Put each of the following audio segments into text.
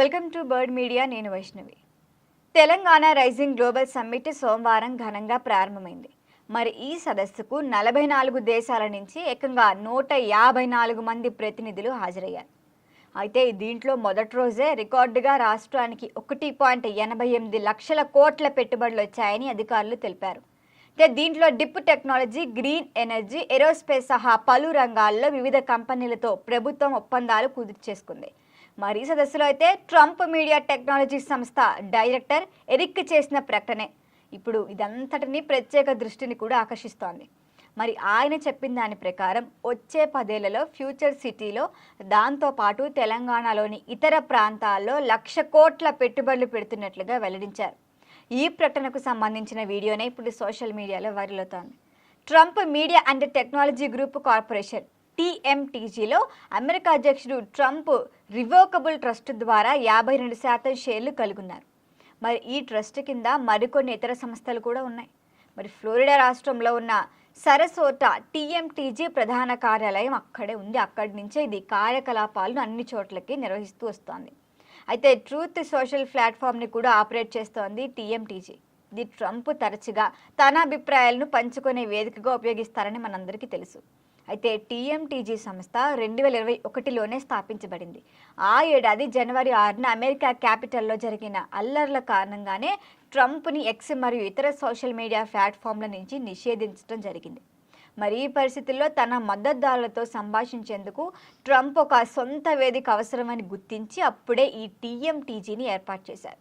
Welcome to bird media నేను Vaishnavi. Telangana rising global summit సోమవారం ఘనంగా ప్రారంభమైంది. మరి ఈ సదస్సుకు నలభై నాలుగు దేశాల నుంచి ఏకంగా నూట యాభై నాలుగు మంది ప్రతినిధులు హాజరయ్యారు. అయితే దీంట్లో మొదటి రోజే రికార్డుగా రాష్ట్రానికి ఒకటి పాయింట్ ఎనభై ఎనిమిది లక్షల కోట్ల పెట్టుబడులు వచ్చాయని అధికారులు తెలిపారు. అయితే దీంట్లో deep technology green energy aerospace సహా పలు రంగాల్లో వివిధ కంపెనీలతో ప్రభుత్వం ఒప్పందాలు కుదుర్చేసుకుంది చేసుకుంది. మరి సదస్సులో అయితే ట్రంప్ మీడియా టెక్నాలజీ సంస్థ డైరెక్టర్ ఎరిక్ చేసిన ప్రకటనే. ఇప్పుడు ఇదంతటిని ప్రత్యేక దృష్టిని కూడా ఆకర్షిస్తోంది. మరి ఆయన చెప్పిన దాని ప్రకారం వచ్చే పదేళ్ళలో ఫ్యూచర్ సిటీలో దాంతోపాటు తెలంగాణలోని ఇతర ప్రాంతాల్లో లక్ష కోట్ల పెట్టుబడులు పెడుతున్నట్లుగా వెల్లడించారు. ఈ ప్రకటనకు సంబంధించిన వీడియోనే ఇప్పుడు సోషల్ మీడియాలో వైరల్ అవుతోంది. Trump media and technology group corporation టీఎంటీజీలో America అధ్యక్షుడు ట్రంప్ రివోకబుల్ ట్రస్ట్ ద్వారా యాభై రెండు శాతం షేర్లు కలుగున్నారు. మరి ఈ ట్రస్ట్ కింద మరికొన్ని ఇతర సంస్థలు కూడా ఉన్నాయి. మరి ఫ్లోరిడా రాష్ట్రంలో ఉన్న సరసోట టీఎంటీజీ ప్రధాన కార్యాలయం అక్కడే ఉంది. అక్కడి నుంచే ఇది కార్యకలాపాలను అన్ని చోట్లకి నిర్వహిస్తూ వస్తోంది. అయితే ట్రూత్ సోషల్ ప్లాట్ఫామ్ని కూడా ఆపరేట్ చేస్తోంది టీఎంటీజీ. ఇది ట్రంప్ తరచుగా తన అభిప్రాయాలను పంచుకునే వేదికగా ఉపయోగిస్తారని మనందరికీ తెలుసు. అయితే టీఎంటీజీ సంస్థ రెండు వేల ఇరవై ఒకటిలోనే స్థాపించబడింది. ఆ ఏడాది జనవరి ఆరున అమెరికా క్యాపిటల్లో జరిగిన అల్లర్ల కారణంగానే ట్రంప్ని ఎక్స్ మరియు ఇతర సోషల్ మీడియా ప్లాట్ఫామ్ల నుంచి నిషేధించడం జరిగింది. మరి ఈ పరిస్థితుల్లో తన మద్దతుదారులతో సంభాషించేందుకు ట్రంప్ ఒక సొంత వేదిక అవసరమని గుర్తించి అప్పుడే ఈ టీఎంటీజీని ఏర్పాటు చేశారు.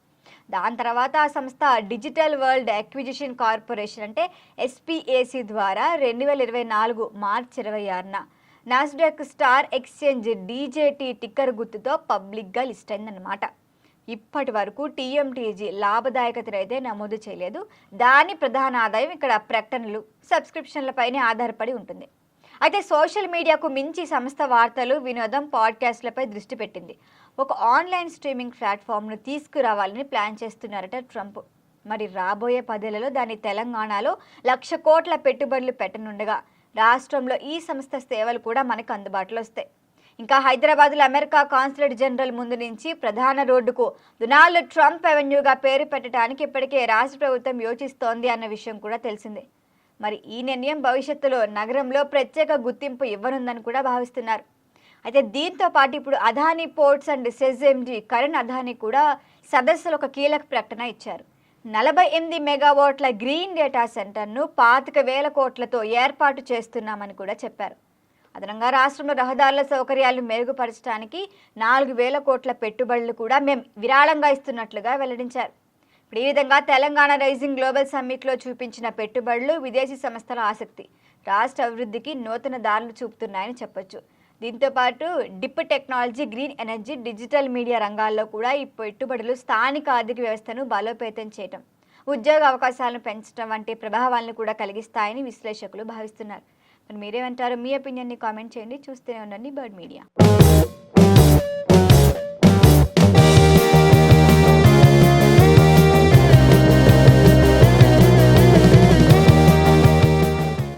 దాని తర్వాత ఆ సంస్థ డిజిటల్ వరల్డ్ అక్విజిషన్ కార్పొరేషన్ అంటే ఎస్పీఏసి ద్వారా రెండు వేల ఇరవై నాలుగు మార్చ్ ఇరవై ఆరున Nasdaq star exchange DJT ticker గుర్తుతో పబ్లిక్గా లిస్ట్ అయిందన్నమాట. ఇప్పటి వరకు టీఎంటీజీ అయితే నమోదు చేయలేదు. దాని ప్రధాన ఆదాయం ఇక్కడ ప్రకటనలు సబ్స్క్రిప్షన్లపైనే ఆధారపడి ఉంటుంది. అయితే సోషల్ మీడియాకు మించి సంస్థ వార్తలు వినోదం పాడ్కాస్ట్లపై దృష్టి పెట్టింది. ఒక ఆన్లైన్ స్ట్రీమింగ్ ప్లాట్ఫామ్ను తీసుకురావాలని ప్లాన్ చేస్తున్నారట ట్రంప్. మరి రాబోయే పదేళ్ళలో దాని తెలంగాణలో లక్ష కోట్ల పెట్టుబడులు పెట్టనుండగా రాష్ట్రంలో ఈ సంస్థ సేవలు కూడా మనకు అందుబాటులో వస్తాయి. ఇంకా హైదరాబాద్లో అమెరికా కాన్సులేట్ జనరల్ ముందు నుంచి ప్రధాన రోడ్డుకు డొనాల్డ్ ట్రంప్ అవెన్యూగా పేరు పెట్టడానికి ఇప్పటికే రాష్ట్ర ప్రభుత్వం యోచిస్తోంది అన్న విషయం కూడా తెలిసిందే. మరి ఈ నిర్ణయం భవిష్యత్తులో నగరంలో ప్రత్యేక గుర్తింపు ఇవ్వనుందని కూడా భావిస్తున్నారు. అయితే దీంతో పాటు ఇప్పుడు Adani ports and SEZ MD Karan Adani కూడా సదస్సులో ఒక కీలక ప్రకటన ఇచ్చారు. నలభై ఎనిమిది మెగావాట్ల గ్రీన్ డేటా సెంటర్ను పాతిక వేల కోట్లతో ఏర్పాటు చేస్తున్నామని కూడా చెప్పారు. అదనంగా రాష్ట్రంలో రహదారుల సౌకర్యాలు మెరుగుపరచడానికి నాలుగు వేల కోట్ల పెట్టుబడులు కూడా మేము విరాళంగా ఇస్తున్నట్లుగా వెల్లడించారు. ఇప్పుడు ఈ విధంగా తెలంగాణ రైజింగ్ గ్లోబల్ సమ్మిట్లో చూపించిన పెట్టుబడులు విదేశీ సంస్థల ఆసక్తి. రాష్ట్ర అభివృద్ధికి నూతన దారులు చూపుతున్నాయని చెప్పొచ్చు. దీంతో పాటు deep technology green energy digital media రంగాల్లో కూడా ఈ పెట్టుబడులు స్థానిక ఆర్థిక వ్యవస్థను బలోపేతం చేయటం ఉద్యోగ అవకాశాలను పెంచడం వంటి ప్రభావాలను కూడా కలిగిస్తాయని విశ్లేషకులు భావిస్తున్నారు. మరి మీరేమంటారు మీ ఒపీనియన్ని కామెంట్ చేయండి. చూస్తూనే ఉండండి బర్డ్ మీడియా.